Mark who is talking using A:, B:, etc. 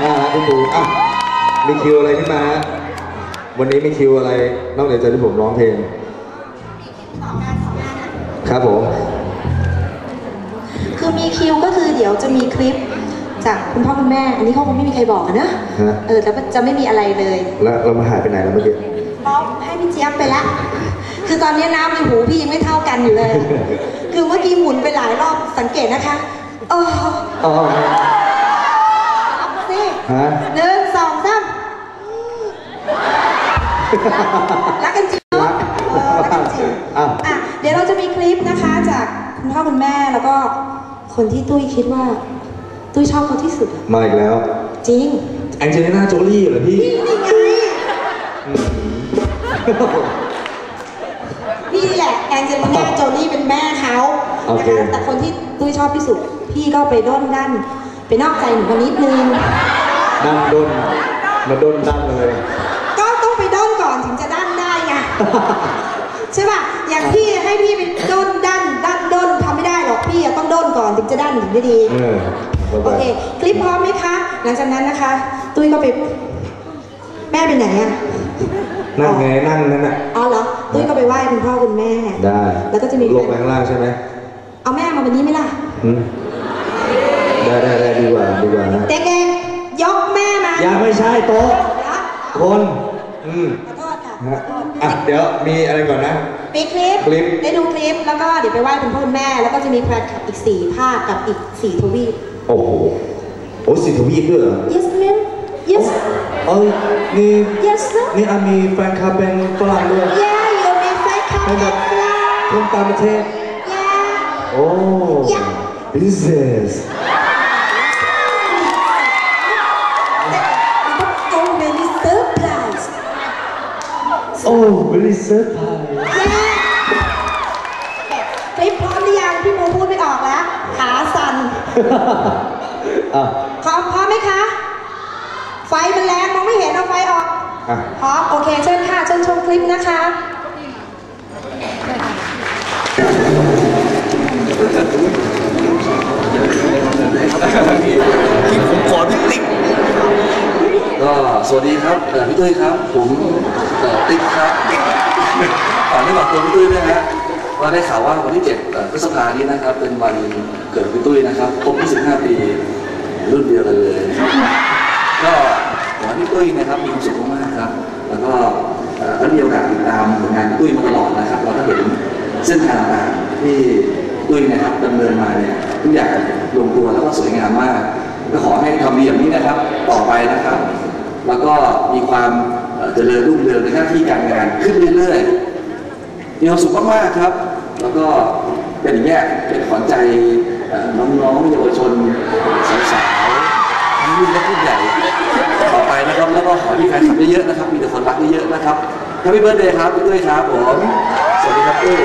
A: อ่าคุณปู่อะมีคิวอะไรขึ้นมาฮะวันนี้มีคิวอะไรนอกจากจะที่ผมร้องเพลงครับผม
B: คือมีคิวก็คือเดี๋ยวจะมีคลิปจากคุณพ่อคุณแม่ อันนี้เขาคงไม่มีใครบอกอะนะ
A: ฮะ
B: เออแต่ว่าจะไม่มีอะไรเลย
A: แล้วเรามาหายไปไหนแล้วเมื่อกี้
B: ป๊อปให้พี่เจี๊ยบไปละ คือตอนนี้น้ำในหูพี่ยังไม่เท่ากันอยู่เลย คือเมื่อกี้หมุนไปหลายรอบสังเกตนะคะโอ้
A: อ๋อ
B: รับสิ
A: ฮะ
B: หนึ่งสองสามรักกันจริงเนาะเออรักกันจริง
A: อ้าว
B: อะเดี๋ยวเราจะมีคลิปนะคะ จากคุณพ่อคุณแม่แล้วก็คนที่ตุ้ยคิดว่า ตุ้ยชอบเขาที่สุดอะ
A: มาอีกแล้ว
B: จริง
A: แองเจลิน่าโจลี่เหรอพี่
B: นี่ไงนี่แหละแองเจลิน่าโจลี่เป็นแม่เขา
A: โอ
B: นะ
A: เค
B: คะแต่คนที่ตุ้ยชอบที่สุด พี่ก็ไปด้นดันไปนอกใจหนูคนนิดนึง
A: ดันด้นมาด้นดันเลย
B: ก็ต้องไปด้นก่อนถึงจะด้านได้ไงใช่ป่ะอย่างพี่ให้พี่ไปด้นด้านด้านด้นทำไม่ได้หรอกพี่อะต้องด้นก่อนถึงจะด้านถึงได้ดี
A: เออเข้าไป
B: โอเคคลิปพร้อมไหมคะ หลังจากนั้นนะคะ ตุ้ยก็ไปแม่ไปไหนอะ
A: นั่งไงนั่งนั่นน่ะ
B: อ๋อเหรอตุ้ยก็ไปไหว้คุณพ่อคุณแม่
A: ได้
B: แล้วก็จะมี
A: ลงไปข้างล่างใช่ไหม
B: เอาแม่มาวันนี้ไหมล่ะ
A: โต๊ะ
B: แล้ว
A: คนอืม
B: ขอโทษค่ะข
A: ฮะ
B: อโทษ
A: อะเดี๋ยวมีอะไรก่อนนะ
B: มีคลิป
A: คลิป
B: ได้ดูคลิป แล้วก็เดี๋ยวไปไหว้คุณพ่อคุณแม่ แล้วก็จะมีแฟนคลับอีกสี่ภาคกับอีกสี่ทวีป
A: โอ้โหโอ้สิทวีปด้วยเหรอ
B: yes ma'am yes
A: เอ้ยนี่
B: yes sir
A: นี่อามีแฟนคลับเป็นฝรั่งด้วย
B: yeah you may fight come
A: เป็นแบบ
B: back fly
A: คนต่างประเทศ
B: yeah
A: โอ้
B: Yeah.
A: business
B: oh
A: โอ้ very surprise
B: yeah คลิปพร้อมหรือยังพี่โมพูดไม่ออกแล้ว ขาสั่น
A: อะ
B: พร้อมพร้อมไหมคะ ไฟมันแรงมองไม่เห็นเอาไฟออก
A: อะ
B: พร้อม โอเค เชิญค่ะ เชิญชมคลิปนะคะ
C: ผมขอพี่ติ๊กก็ส วัสดีครับพี่ตุ้ยครับ ผมติ๊กครับฝากไม่บอกตัวพี่ตุ้ยด้วยฮะว่าได้ข่าวว่าวันที่7เอ่อพฤษภานี้นะครับ เป็นวันเกิดพี่ตุ้ยนะครับครบ25 ปีรุ่นเดียวกันเลย ก็ขอให้พี่ตุ้ยนะครับมีความสุขมากๆครับ แล้วก็เอ่อได้มีโอกาสติดตามผลงานพี่ตุ้ยมาตลอดนะครับเราก็เห็นเส้นทางต่างๆที่ตุ้ยนะครับดำเนินมาเนี่ยทุกอย่างลงตัวแล้วก็สวยงามมากก็ขอให้ทำดีอย่างนี้นะครับ ต่อไปนะครับ แล้วก็มีความเอ่อเจริญรุ่งเรืองในหน้าที่การงานขึ้นเรื่อยๆมีความสุขมากๆครับ แล้วก็เป็นอย่างเงี้ยเป็นขวัญใจน้องๆเยาวชนสาวๆทั้งรุ่นและรุ่นใหญ่ต่อไปนะครับแล้วก็ขอให้มีแฟนคลับเยอะๆนะครับ มีแต่คนรักเยอะๆนะครับ h a p p ี b เบิร์ดเดย์ครับพี่ตุ้ยครับผมสวัสดีครับตุ้ย